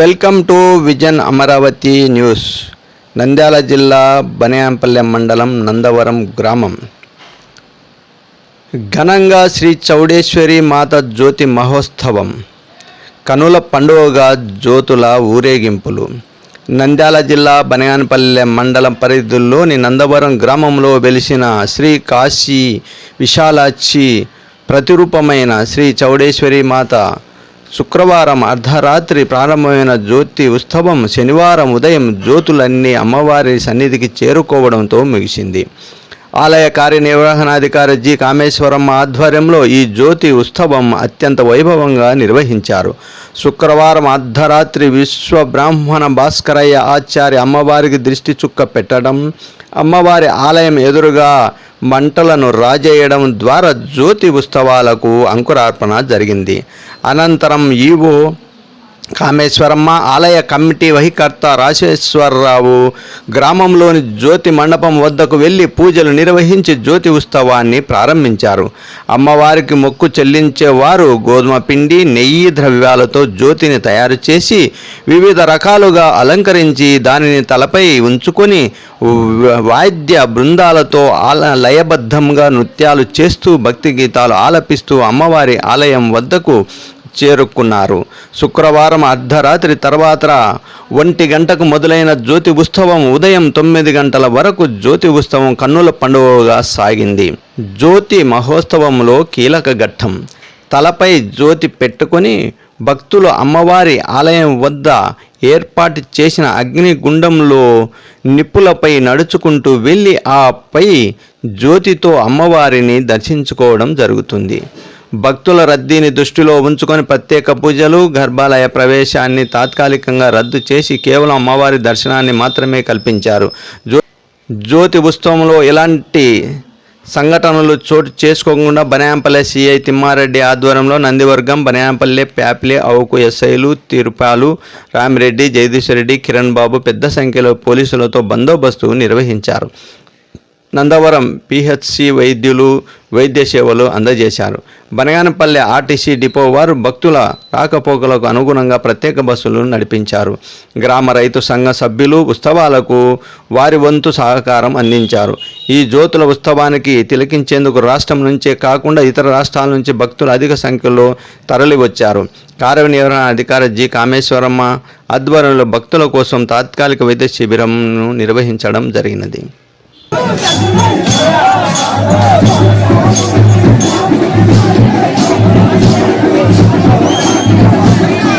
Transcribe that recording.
Welcome to vision Amaravati news Nandyal జిల్లా బనియాంపల్లె మండలం నందవరం గ్రామం. ఘనంగా శ్రీ చౌడేశ్వరి మాత జ్యోతి మహోత్సవం. కనుల పండుగగా జ్యోతుల ఊరేగింపులు. నంద్యాల జిల్లా బనగానపల్లె మండలం పరిధిలోని నందవరం గ్రామంలో వెలిసిన శ్రీ కాశీ విశాలాక్షి ప్రతిరూపమైన శ్రీ చౌడేశ్వరి మాత శుక్రవారం అర్ధరాత్రి ప్రారంభమైన జ్యోతి ఉత్సవం శనివారం ఉదయం జ్యోతులన్నీ అమ్మవారి సన్నిధికి చేరుకోవడంతో ముగిసింది. ఆలయ కార్యనిర్వహణాధికారి జి. కామేశ్వరమ్మ ఆధ్వర్యంలో ఈ జ్యోతి ఉత్సవం అత్యంత వైభవంగా నిర్వహించారు. శుక్రవారం అర్ధరాత్రి విశ్వ బ్రాహ్మణ భాస్కరయ్య ఆచార్య అమ్మవారికి దృష్టి చుక్క పెట్టడం అమ్మవారి ఆలయం ఎదురుగా మంటలను రాజేయడం ద్వారా జ్యోతి ఉత్సవాలకు అంకురార్పణ జరిగింది. అనంతరం ఈవో కామేశ్వరమ్మ ఆలయ కమిటీ వహికర్త రాజేశ్వరరావు గ్రామంలోని జ్యోతి మండపం వద్దకు వెళ్ళి పూజలు నిర్వహించి జ్యోతి ఉత్సవాన్ని ప్రారంభించారు. అమ్మవారికి మొక్కు చెల్లించేవారు గోధుమ పిండి నెయ్యి ద్రవ్యాలతో జ్యోతిని తయారు చేసి వివిధ రకాలుగా అలంకరించి దానిని తలపై ఉంచుకొని వాయిద్య వాద్య బృందాలతో ఆల లయబద్ధంగా నృత్యాలు చేస్తూ భక్తి గీతాలు ఆలపిస్తూ అమ్మవారి ఆలయం వద్దకు చేరుకున్నారు. శుక్రవారం అర్ధరాత్రి తర్వాత ఒంటి గంటకు మొదలైన జ్యోతి ఉత్సవం ఉదయం తొమ్మిది గంటల వరకు జ్యోతి ఉత్సవం కన్నుల పండుగగా సాగింది. జ్యోతి మహోత్సవంలో కీలక ఘట్టం. తలపై జ్యోతి పెట్టుకొని భక్తులు అమ్మవారి ఆలయం వద్ద ఏర్పాటు చేసిన అగ్నిగుండంలో నిప్పులపై నడుచుకుంటూ వెళ్ళి ఆపై జ్యోతితో అమ్మవారిని దర్శించుకోవడం జరుగుతుంది. భక్తుల రద్దీని దృష్టిలో ఉంచుకొని ప్రత్యేక పూజలు గర్భాలయ ప్రవేశాన్ని తాత్కాలికంగా రద్దు చేసి కేవలం అమ్మవారి దర్శనాన్ని మాత్రమే కల్పించారు. జ్యో జ్యోతి ఉత్సవంలో ఎలాంటి సంఘటనలు చోటు చేసుకోకుండా బనాయంపల్లె సిఐ తిమ్మారెడ్డి ఆధ్వర్యంలో నందివర్గం బనాయంపల్లె ప్యాప్లే అవుకు ఎస్ఐలు తిరుపాలు రామిరెడ్డి జగదీశ్వరెడ్డి కిరణ్ బాబు పెద్ద సంఖ్యలో పోలీసులతో బందోబస్తు నిర్వహించారు. నందవరం పిహెచ్సి వైద్యులు వైద్య సేవలు అందజేశారు. బనగానపల్లె ఆర్టీసీ డిపో వారు భక్తుల రాకపోకలకు అనుగుణంగా ప్రత్యేక బస్సులు నడిపించారు. గ్రామ రైతు సంఘ సభ్యులు ఉత్సవాలకు వారి వంతు సహకారం అందించారు. ఈ జ్యోతుల ఉత్సవానికి తిలకించేందుకు రాష్ట్రం నుంచే కాకుండా ఇతర రాష్ట్రాల నుంచి భక్తులు అధిక సంఖ్యలో తరలివచ్చారు. కార్యనిర్వహణ అధికారి జి. కామేశ్వరమ్మ ఆధ్వర్యంలో భక్తుల కోసం తాత్కాలిక వైద్య శిబిరంను నిర్వహించడం జరిగినది. Thank you.